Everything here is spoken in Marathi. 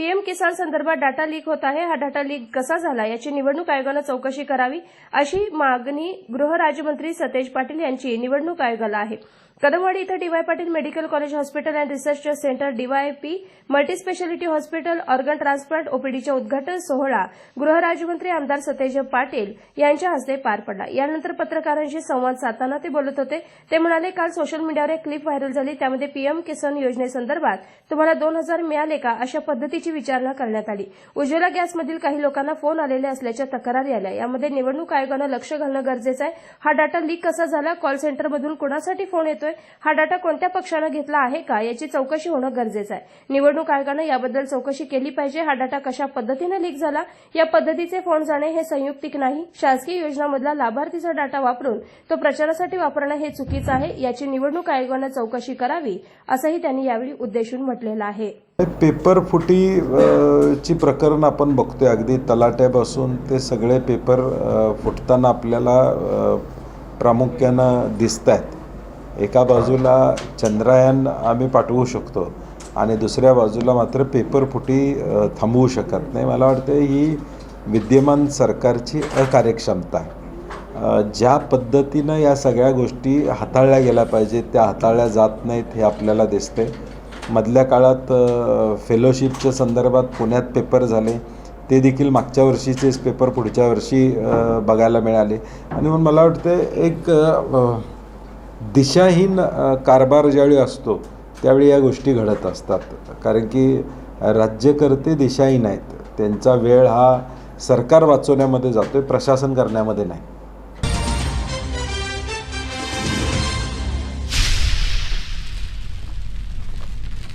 PM Kisan संदर्भात डाटा लीक होत आहे. हा डाटा लीक कसा झाला? याची निवडणूक आयोगानं चौकशी करावी अशी मागणी गृहराज्यमंत्री सतेज पाटील यांची निवडणूक आयोगाला आहे. कदमवाडी इथं DY Patil medical college hospital and research centre DYP multispeciality hospital organ transplant ओपीडीच्या उद्घाटन सोहळा गृहराज्यमंत्री आमदार सतेज पाटील यांच्या हस्ते पार पडला. यानंतर पत्रकारांशी संवाद साधताना ते बोलत होते. ते म्हणाले काल सोशल मीडियावर एक क्लिप व्हायरल झाली. त्यामध्ये पीएम किसान योजनेसंदर्भात तुम्हाला दोन हजार मिळाले का? अशा पद्धतीची विचारणा करण्यात आली. उज्ज्वला गॅसमधील काही लोकांना फोन आलेले असल्याच्या तक्रारी आल्या. यामध्ये निवडणूक आयोगानं लक्ष घालणं गरजेचं आहे. हा डाटा लीक कसा झाला? कॉल सेंटरमधून कुणासाठी फोन येतोय? हा डाटा कोणत्या पक्षानं घेतला आहे का? याची चौकशी होणं गरजेचं आहे. निवडणूक आयोगानं याबद्दल चौकशी केली पाहिजे. हा डाटा कशा पद्धतीनं लीक झाला? या पद्धतीचे फोन जाणे हे संयुक्तिक नाही. शासकीय योजनामधला लाभार्थीचा डाटा वापरून तो प्रचारासाठी वापरणं हे चुकीचं आहे. याची निवडणूक आयोगानं चौकशी करावी असंही त्यांनी यावेळी उद्देशून म्हटलेलं आहे. पेपर फुटी ची प्रकरण आपण बघतोय. अगदी तलाट्यापासून ते सगळे पेपर फुटताना आपल्याला प्रामुख्यानं दिसत आहेत एका बाजूला चंद्रयान आम्ही पाठवू शकतो आणि दुसऱ्या बाजूला मात्र पेपर फुटी थांबवू शकत नाही. मला वाटतं ही विद्यमान सरकारची अकार्यक्षमता आहे. ज्या पद्धतीनं या सगळ्या गोष्टी हाताळल्या गेल्या पाहिजेत त्या हाताळल्या जात नाहीत हे आपल्याला दिसते मधल्या काळात फेलोशिपच्या संदर्भात पुण्यात पेपर झाले. ते देखील मागच्या वर्षीचेच पेपर पुढच्या वर्षी बघायला मिळाले. आणि म्हणून मला वाटतं एक दिशाहीन कारभार ज्यावेळी असतो त्यावेळी या गोष्टी घडत असतात. कारण की राज्यकर्ते दिशाहीन आहेत. त्यांचा वेळ हा सरकार वाचवण्यामध्ये जातो आहे प्रशासन करण्यामध्ये नाही.